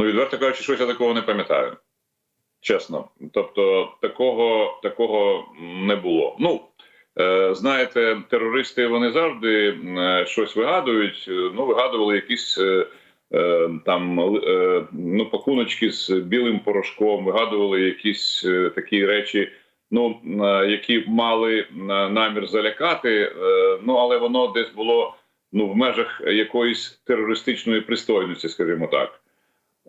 Ну, відверто кажучи, щось я такого не пам'ятаю. Чесно. Тобто, такого, такого не було. Ну, е, знаєте, терористи вони завжди е, щось вигадують. Е, Ну, вигадували якісь. е, е, Там е, ну пакуночки з білим порошком, вигадували якісь такі речі, ну які мали намір залякати. Ну але воно десь було ну в межах якоїсь терористичної пристойності, скажімо так.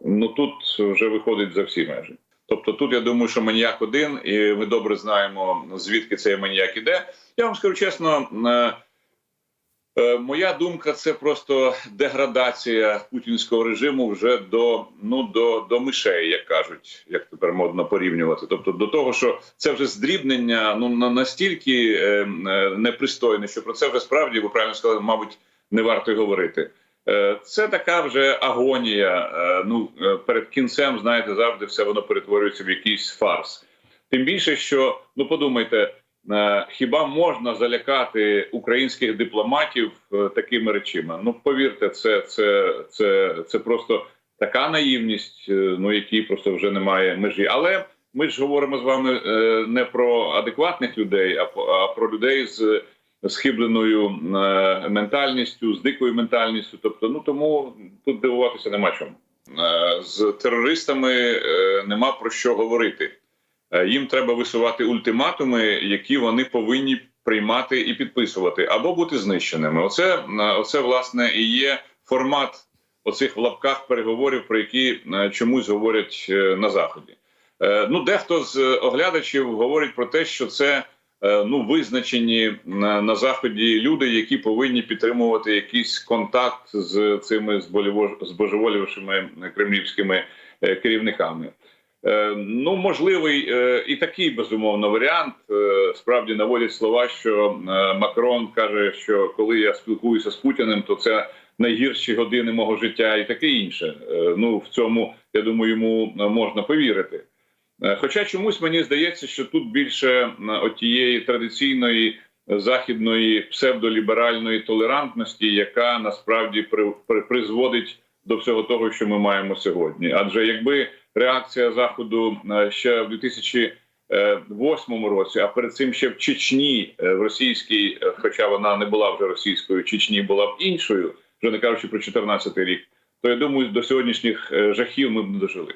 Ну тут вже виходить за всі межі. Тобто, тут я думаю, що маніяк один, і ми добре знаємо звідки цей маніяк іде. Я вам скажу чесно. е, Е, Моя думка це просто деградація путінського режиму вже до ну до, до мишей, як кажуть, як тепер модно порівнювати. Тобто до того, що це вже здрібнення ну настільки е, непристойне, що про це вже справді ви правильно сказали, мабуть, не варто й говорити. Е, Це така вже агонія. Е, Ну е, перед кінцем, знаєте, завжди все воно перетворюється в якийсь фарс. Тим більше, що ну подумайте. Хіба можна залякати українських дипломатів такими речами? Ну повірте, це це, це, це просто така наївність, ну якій просто вже немає межі. Але ми ж говоримо з вами не про адекватних людей, а про людей з схибленою е, ментальністю, з дикою ментальністю. Тобто, ну тому тут дивуватися нема чому. Е, З терористами е, нема про що говорити. Їм треба висувати ультиматуми, які вони повинні приймати і підписувати, або бути знищеними. Оце, оце власне і є формат оцих в лапках переговорів, про які чомусь говорять на заході. Ну, дехто з оглядачів говорить про те, що це ну визначені на, заході люди, які повинні підтримувати якийсь контакт з цими збожеволівшими кремлівськими е, керівниками. Е, Ну, можливий е, і такий безумовно варіант. Е, Справді наводять слова, що е, Макрон каже, що коли я спілкуюся з Путіним, то це найгірші години мого життя, і таке інше. Е, Ну в цьому я думаю, йому е, можна повірити. Е, Хоча чомусь мені здається, що тут більше е, отієї традиційної західної псевдоліберальної толерантності, яка насправді при, при, призводить до всього того, що ми маємо сьогодні. Адже якби реакція заходу е, ще в 2008 році, а перед цим ще в Чечні, е, в російській, е, хоча вона не була вже російською, Чечні була б іншою, вже не кажучи про 2014 рік, то я думаю, до сьогоднішніх е, жахів ми б не дожили.